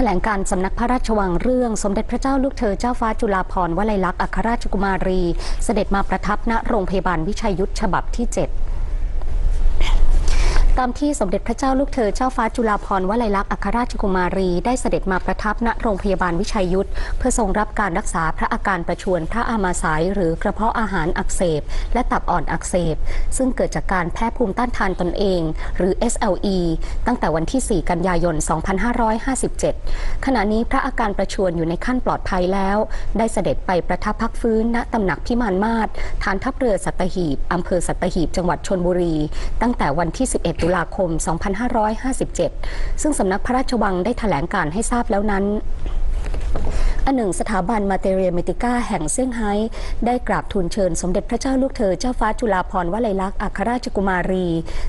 ถลงการสำนักพระราชวังเรื่องสมเด็จพระเจ้าลูกเธอเจ้าฟ้าจุฬาภรณ์วลัยลักษณ์อัครราชกุมารี เสด็จมาประทับณโรงพยาบาลวิชัยยุทธฉบับที่ 7 ตามที่สมเด็จพระเจ้าลูกเธอเจ้าฟ้าจุฬาภรณ์วลัยลักษณ์อัครราชกุมารี ได้เสด็จมาประทับณโรงพยาบาลวิชัยยุทธเพื่อทรงรับการรักษาพระอาการประชวรพระอามาสายหรือกระเพาะอาหารอักเสบ และตับอ่อนอักเสบ ซึ่งเกิดจากการแพ้ภูมิต้านทานตนเอง หรือ SLE ตั้งแต่วันที่ 4 กันยายน 2557 ขณะนี้พระอาการประชวรอยู่ในขั้นปลอดภัยแล้ว ได้เสด็จไปประทับพักฟื้นณตำหนักพิมานมาศฐานทัพเรือสัตหีบอำเภอสัตหีบจังหวัดชนบุรี ตั้งแต่วันที่ 11ตุลาคม 2557 ซึ่งสำนักพระราชวังได้ถแถลงการให้ทราบแล้วนั้น อันหนึ่งสถาบันมาเตเรียเมติก้าแห่งเซี่ยงไฮ้ได้กราบทูลเชิญสมเด็จพระเจ้าลูกเธอเจ้าฟ้าจุฬาภรณ์วลัยลักษณ์อัครราชกุมารี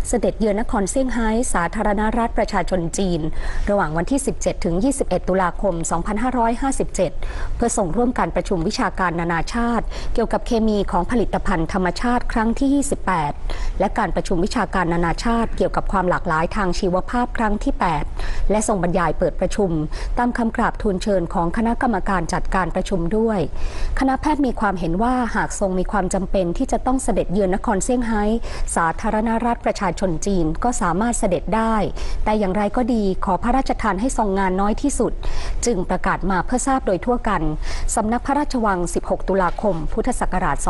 เสด็จเยือนนครเซี่ยงไฮ้สาธารณรัฐประชาชนจีน ระหว่างวันที่ 17 ถึง 21 ตุลาคม 2557 เพื่อส่งร่วมการประชุมวิชาการนานาชาติ เกี่ยวกับเคมีของผลิตภัณฑ์ธรรมชาติครั้งที่ 28 และการประชุมวิชาการนานาชาติ เกี่ยวกับความหลากหลายทางชีวภาพครั้งที่ 8 และส่งบรรยายเปิดประชุม ตามคำกราบทูลเชิญของคณะกรรมการการจัดการประชุมด้วย คณะแพทย์มีความเห็นว่าหากทรงมีความจำเป็นที่จะต้องเสด็จเยือนนครเซี่ยงไฮ้สาธารณรัฐประชาชนจีนก็สามารถเสด็จได้ แต่อย่างไรก็ดีขอพระราชทานให้ทรงงานน้อยที่สุด จึงประกาศมาเพื่อทราบโดยทั่วกันสำนักพระราชวัง 16 ตุลาคม พุทธศักราช 2557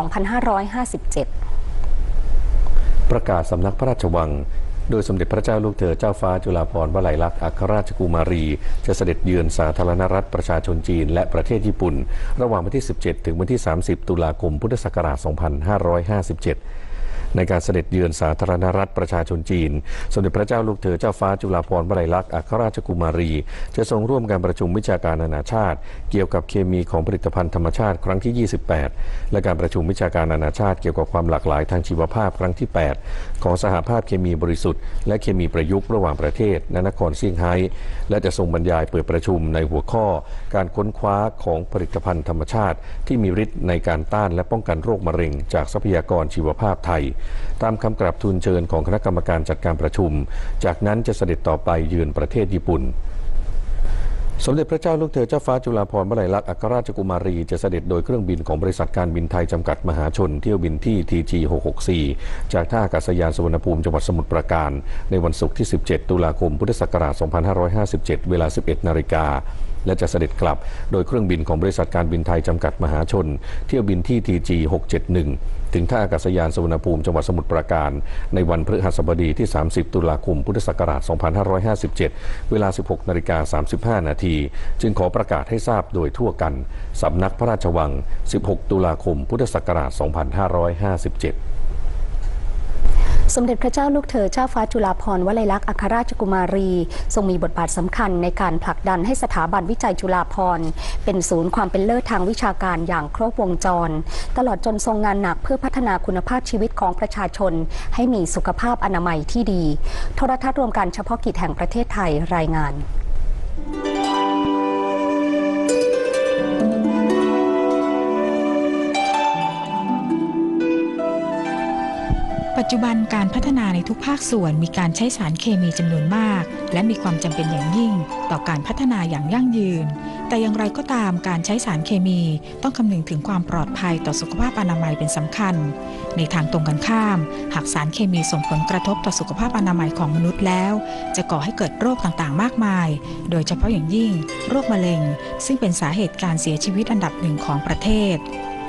ประกาศสำนักพระราชวัง โดยสมเด็จพระเจ้าลูกเธอเจ้าฟ้าจุฬาภรณ์วลัยลักษณ์อัครราชกุมารี จะเสด็จเยือนสาธารณรัฐประชาชนจีน และประเทศญี่ปุ่น ระหว่างวันที่ 17 ถึงวันที่ 30 ตุลาคมพุทธศักราช 2557 ในการเสด็จเยือนสาธารณรัฐประชาชนจีน สมเด็จพระเจ้าลูกเธอเจ้าฟ้าจุฬาภรณ์วลัยลักษณ์อัครราชกุมารี จะทรงร่วมการประชุมวิชาการนานาชาติ เกี่ยวกับเคมีของผลิตภัณฑ์ธรรมชาติครั้งที่ 28 และการประชุมวิชาการนานาชาติเกี่ยวกับความหลากหลายทางชีวภาพครั้งที่ 8 ของสหภาพเคมีบริสุทธิ์และเคมีประยุกต์ระหว่างประเทศณนครเซี่ยงไฮ้และจะทรงบรรยายเปิดประชุมในหัวข้อ การค้นคว้าของผลิตภัณฑ์ธรรมชาติ ที่มีฤทธิ์ในการต้านและป้องกันโรคมะเร็ง จากทรัพยากรชีวภาพไทยตามคำกราบทูลเชิญของคณะกรรมการจัดการประชุม จากนั้นจะเสด็จต่อไปเยือนประเทศญี่ปุ่น สมเด็จพระเจ้าลูกเธอเจ้าฟ้าจุฬาภรณ์วลัยลักษณ์อัครราชกุมารีจะเสด็จโดยเครื่องบินของบริษัทการบินไทยจำกัดมหาชนเที่ยวบินที่ TG 664 จากท่าอากาศยานสุวรรณภูมิจังหวัดสมุทรปราการ ในวันศุกร์ที่ 17 ตุลาคมพุทธศักราช 2557 เวลา 11 นาฬิกา และจะเสด็จกลับ โดยเครื่องบินของบริษัทการบินไทยจำกัดมหาชน เที่ยวบินที่ TG 671 ถึงท่าอากาศยานสุวรรณภูมิจังหวัดสมุทรปราการ ในวันพฤหัสบดีที่ 30 ตุลาคม พุทธศักราช 2557 เวลา 16นาฬิกา35 นาที จึงขอประกาศให้ทราบโดยทั่วกันสำนักพระราชวัง 16 ตุลาคม พุทธศักราช 2557 สมเด็จพระเจ้าลูกเธอเจ้าฟ้าจุฬาภรณ์วลัยลักษณ์อัครราชกุมารี ทรงมีบทบาทสำคัญในการผลักดันให้สถาบันวิจัยจุฬาภรณ์เป็นศูนย์ความเป็นเลิศทางวิชาการอย่างครบวงจร ตลอดจนทรงงานหนักเพื่อพัฒนาคุณภาพชีวิตของประชาชน ให้มีสุขภาพอนามัยที่ดี โทรทัศน์รวมการเฉพาะกิจแห่งประเทศไทยรายงาน ปัจจุบันการพัฒนาในทุกภาคส่วนมีการใช้สารเคมีจำนวนมาก และมีความจำเป็นอย่างยิ่ง ต่อการพัฒนาอย่างยั่งยืน แต่อย่างไรก็ตามการใช้สารเคมี ต้องคำนึงถึงความปลอดภัยต่อสุขภาพอนามัยเป็นสำคัญ ในทางตรงกันข้าม หากสารเคมีส่งผลกระทบต่อสุขภาพอนามัยของมนุษย์แล้ว จะก่อให้เกิดโรคต่างๆ มากมาย โดยเฉพาะอย่างยิ่ง โรคมะเร็ง ซึ่งเป็นสาเหตุการเสียชีวิตอันดับหนึ่งของประเทศ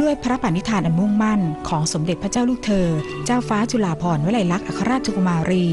ด้วยพระปณิธานอันมุ่งมั่นของสมเด็จพระเจ้าลูกเธอ เจ้าฟ้าจุฬาภรณ์วลัยลักษณ์อัครราชกุมารี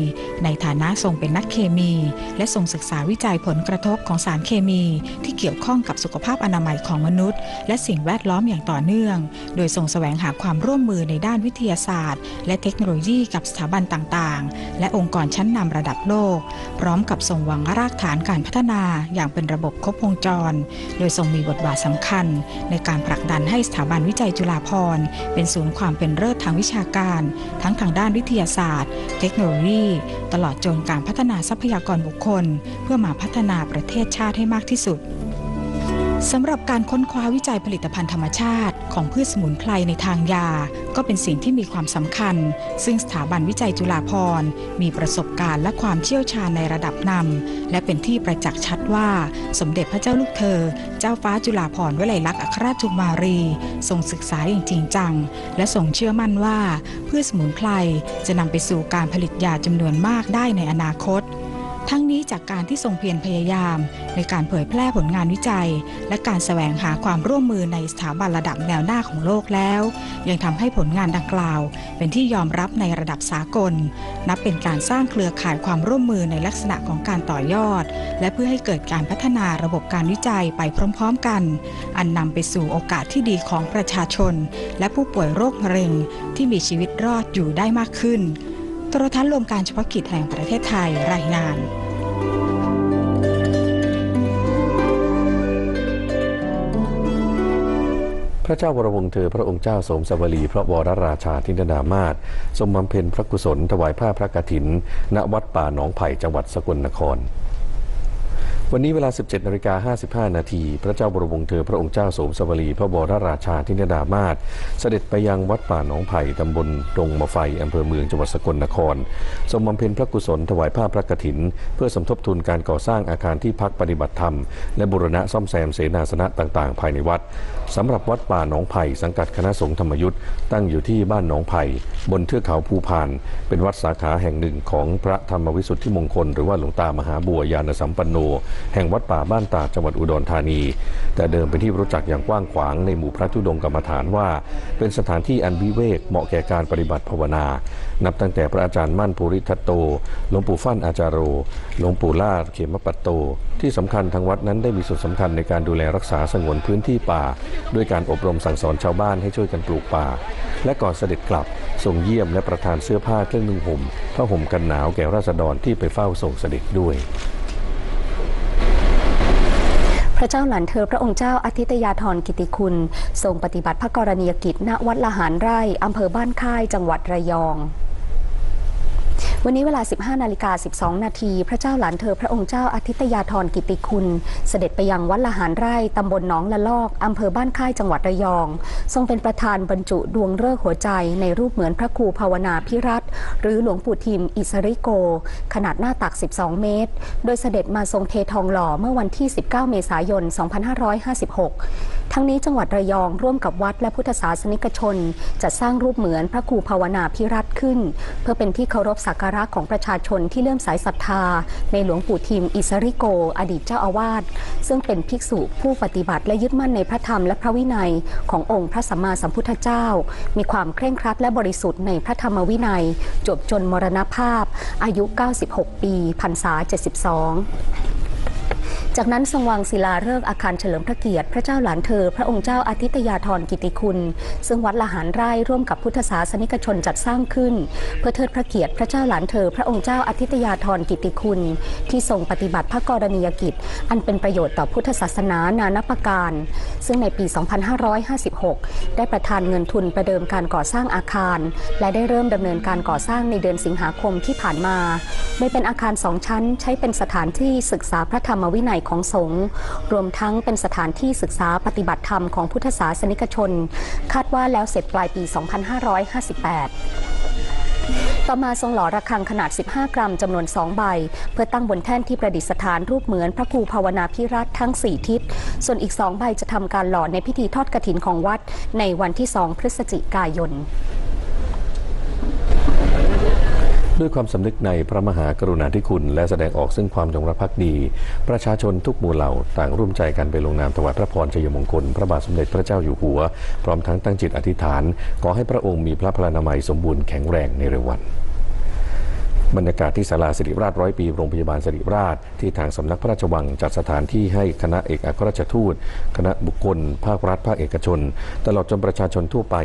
ในฐานะทรงเป็นนักเคมี และทรงศึกษาวิจัยผลกระทบของสารเคมี ที่เกี่ยวข้องกับสุขภาพอนามัยของมนุษย์ และสิ่งแวดล้อมอย่างต่อเนื่อง โดยทรงแสวงหาความร่วมมือในด้านวิทยาศาสตร์ และเทคโนโลยีกับสถาบันต่างๆ และองค์กรชั้นนำระดับโลก พร้อมกับทรงวางรากฐานการพัฒนาอย่างเป็นระบบครบวงจร โดยทรงมีบทบาทสำคัญ ในการผลักดันให้สถาบันวิจัยจุฬาภรณ์ เป็นศูนย์ความเป็นเลิศทางวิชาการ ทั้งทางด้านวิทยาศาสตร์ เทคโนโลยี ตลอดจนการพัฒนาทรัพยากรบุคคล เพื่อมาพัฒนาประเทศชาติให้มากที่สุดสำหรับการค้นคว้าวิจัยผลิตภัณฑ์ธรรมชาติ ของพืชสมุนไพรในทางยา ก็เป็นสิ่งที่มีความสำคัญ ซึ่งสถาบันวิจัยจุฬาภรณ์มีประสบการณ์และความเชี่ยวชาญในระดับนำและเป็นที่ประจักษ์ชัดว่า สมเด็จพระเจ้าลูกเธอ เจ้าฟ้าจุฬาภรณ์วลัยลักษณ์อัครราชกุมารี ทรงศึกษาอย่างจริงจัง และทรงเชื่อมั่นว่าพืชสมุนไพรจะนำไปสู่การผลิตยาจำนวนมากได้ในอนาคต จากการที่ทรงเพียรพยายาม ในการเผยแพร่ผลงานวิจัย และการแสวงหาความร่วมมือในสถาบันระดับแนวหน้าของโลกแล้ว ยังทำให้ผลงานดังกล่าว เป็นที่ยอมรับในระดับสากล นับเป็นการสร้างเครือข่ายความร่วมมือในลักษณะของการต่อยอด และเพื่อให้เกิดการพัฒนาระบบการวิจัยไปพร้อม ๆ กัน อันนำไปสู่โอกาสที่ดีของประชาชน และผู้ป่วยโรคมะเร็ง ที่มีชีวิตรอดอยู่ได้มากขึ้นโทรทัศน์รวมการเฉพาะกิจแห่งประเทศไทยรายงาน ระเจ้าวรวงศ์เธอพระองค์เจ้าสมสวลีพระวรราชาธินดามาศทรงบำเพ็ญพระกุศลถวายผ้าพระกฐิน ณวัดป่าหนองไผ่จังหวัดสกลนคร วันนี้เวลา 17นาฬิกา55 นาที พระเจ้าวรมวงศ์เธอพระองค์เจ้าสมสวลีพระวรราชาธินดามาศเสด็จไปยังวัดป่าหนองไผ่ตำบลดงมะไฟอำเภอเมืองจังหวัดสกลนคร ทรงบำเพ็ญพระกุศลถวายผ้าพระกฐิน เพื่อสมทบทุนการก่อสร้างอาคารที่พักปฏิบัติธรรม และบูรณะซ่อมแซมเสนาสนะต่างๆ ภายในวัดสำหรับวัดป่าหนองไผ่สังกัดคณะสงฆ์ธรรมยุทธ์ตั้งอยู่ที่บ้านหนองไผ่บนเทือกเขาภูพาน เป็นวัดสาขาแห่งหนึ่งของพระธรรมวิสุทธิมงคล หรือว่าหลวงตามหาบัวยานสัมปันโนแห่งวัดป่าบ้านตาจังหวัดอุดรธานี แต่เดิมเป็นที่รู้จักอย่างกว้างขวางในหมู่พระธุดงกรรมฐานว่า เป็นสถานที่อันวิเวกเหมาะแก่การปฏิบัติภาวนา นับตั้งแต่พระอาจารย์มั่นภูริทัตโต หลวงปู่ฟั่นอาจารโร หลวงปู่ลาดเขมปัตโต ที่สำคัญทางวัดนั้นได้มีส่วนสำคัญในการดูแลรักษาสงวนพื้นที่ป่า ด้วยการอบรมสั่งสอนชาวบ้านให้ช่วยกันปลูกป่า และก่อนเสด็จกลับทรงเยี่ยมและประทานเสื้อผ้าเครื่องนุ่งห่มผ้าห่มกันหนาวแก่ราษฎรที่ไปเฝ้าส่งเสด็จด้วย พระเจ้าหลานเธอพระองค์เจ้าอาทิตยาธรกิติคุณ ทรงปฏิบัติพระกรณียกิจณวัดละหารไร่อำเภอบ้านค่ายจังหวัดระยอง วันนี้เวลา 15 นาฬิกา 12 นาที พระเจ้าหลานเธอพระองค์เจ้าอาทิตยาธรกิติคุณ เสด็จไปยังวัดละหารไร่ ตำบลหนองละลอก อำเภอบ้านค่ายจังหวัดระยอง ทรงเป็นประธานบรรจุดวงฤกษ์หัวใจ ในรูปเหมือนพระครูภาวนาพิรัตหรือหลวงปู่ทิม อิสริโก ขนาดหน้าตัก 12 เมตร โดยเสด็จมาทรงเททองหล่อเมื่อวันที่ 19 เมษายน 2556 ทั้งนี้จังหวัดระยองร่วมกับวัดและพุทธศาสนิกชนจัดสร้างรูปเหมือนพระครูภาวนาพิรัตขึ้น เพื่อเป็นที่เคารพสักการระของประชาชนที่เลื่อมใสศรัทธา ในหลวงปู่ทิม อิสริโก อดีตเจ้าอาวาส ซึ่งเป็นภิกษุผู้ปฏิบัติและยึดมั่นในพระธรรมและพระวินัยขององค์พระสัมมาสัมพุทธเจ้า มีความเคร่งครัดและบริสุทธิ์ในพระธรรมวินัย จบจนมรณภาพ อายุ 96 ปีพรรษา 72 จากนั้นทรงวางศิลาฤกษ์อาคารเฉลิมพระเกียรติพระเจ้าหลานเธอ พระองค์เจ้าอาทิตยาธรกิติคุณ ซึ่งวัดละหารไร่ร่วมกับพุทธศาสนิกชนจัดสร้างขึ้น เพื่อเทิดพระเกียรติพระเจ้าหลานเธอ พระองค์เจ้าอาทิตยาธรกิติคุณ ที่ทรงปฏิบัติพระกรณียกิจ อันเป็นประโยชน์ต่อพุทธศาสนานานับประการ ซึ่งในปี 2556 ได้ประทานเงินทุนประเดิมการก่อสร้างอาคาร และได้เริ่มดำเนินการก่อสร้างในเดือนสิงหาคมที่ผ่านมาโดยเป็นอาคารสองชั้นใช้เป็นสถานที่ศึกษาพระธรรมวินัยของสงฆ์รวมทั้งเป็นสถานที่ศึกษาปฏิบัติธรรมของพุทธศาสนิกชน คาดว่าแล้วเสร็จปลายปี 2558ต่อมาทรงหล่อระฆังขนาด 15 กรัมจำนวน 2 ใบ เพื่อตั้งบนแท่นที่ประดิษฐานรูปเหมือนพระครูภาวนาพิรัตทั้ง 4 ทิศ ส่วนอีก 2 ใบจะทำการหล่อในพิธีทอดกฐินของวัดในวันที่ 2 พฤศจิกายน ด้วยความสำนึกในพระมหากรุณาธิคุณและแสดงออกซึ่งความจงรักภักดี ประชาชนทุกหมู่เหล่าต่างร่วมใจกันไปลงนามถวายพระพรชัยมงคล พระบาทสมเด็จพระเจ้าอยู่หัว พร้อมทั้งตั้งจิตอธิษฐาน ขอให้พระองค์มีพระพลานามัยสมบูรณ์แข็งแรงในเร็ววัน บรรยากาศที่ศาลาสิริราชร้อยปีโรงพยาบาลสิริราช ที่ทางสำนักพระราชวังจัดสถานที่ให้คณะเอกอัครราชทูต คณะบุคคล ภาครัฐ ภาคเอกชน ตลอดจนประชาชนทั่วไป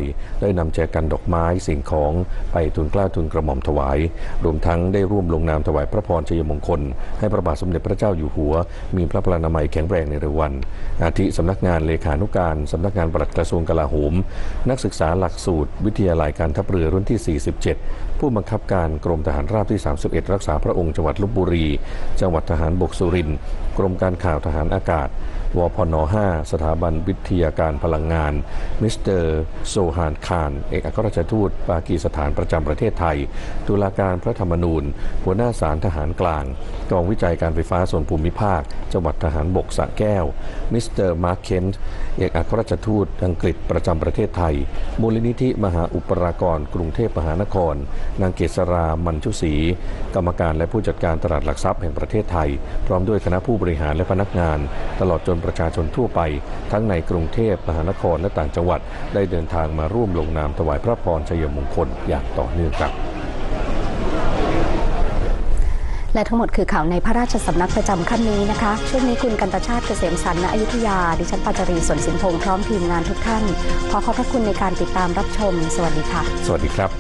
ได้นำแจกันดอกไม้สิ่งของไปทูลกล้าทูลกระหม่อมถวาย รวมทั้งได้ร่วมลงนามถวายพระพรชัยมงคล ให้พระบาทสมเด็จพระเจ้าอยู่หัว มีพระพลานามัยแข็งแรงในเร็ววัน อาทิสำนักงานเลขานุการสำนักงานปลัดกระทรวงกลาโหม นักศึกษาหลักสูตร วิทยาลัยการทัพเรือรุ่นที่ 47 ผู้บังคับการกรมทหารราบที่ที่ 31 รักษาพระองค์จังหวัดลบบุรี จังหวัดทหารบกสุรินทร์กรมการข่าวทหารอากาศ วพน 5 สถาบันวิทยาการพลังงาน มิสเตอร์โซฮานคารเอกอัครราชทูตปากีสถานประจำประเทศไทย ตุลาการพระธรรมนูญ หัวหน้าศาลทหารกลาง กองวิจัยการไฟฟ้าส่วนภูมิภาค จังหวัดทหารบกสระแก้ว มิสเตอร์มาร์คเคนต์เอกอัครราชทูตอังกฤษประจำประเทศไทย มูลนิธิมหาอุปรากรกรุงเทพมหานคร นางเกษรามันชุศรีกรรมการและผู้จัดการตลาดหลักทรัพย์แห่งประเทศไทย พร้อมด้วยคณะผู้บริหารและพนักงาน ตลอดจนประชาชนทั่วไป ทั้งในกรุงเทพมหานครและต่างจังหวัด ได้เดินทางมาร่วมลงนามถวายพระพรชัยมงคลอย่างต่อเนื่องครับและทั้งหมดคือข่าวในพระราชสำนักประจำขั้นนี้นะคะ ช่วงนี้คุณกันตชาติเกษมสันต์ณอยุธยา ดิฉันปาจารีสนสินพงษ์พร้อมทีมงานทุกท่าน ขอขอบพระคุณในการติดตามรับชม สวัสดีค่ะ สวัสดีครับ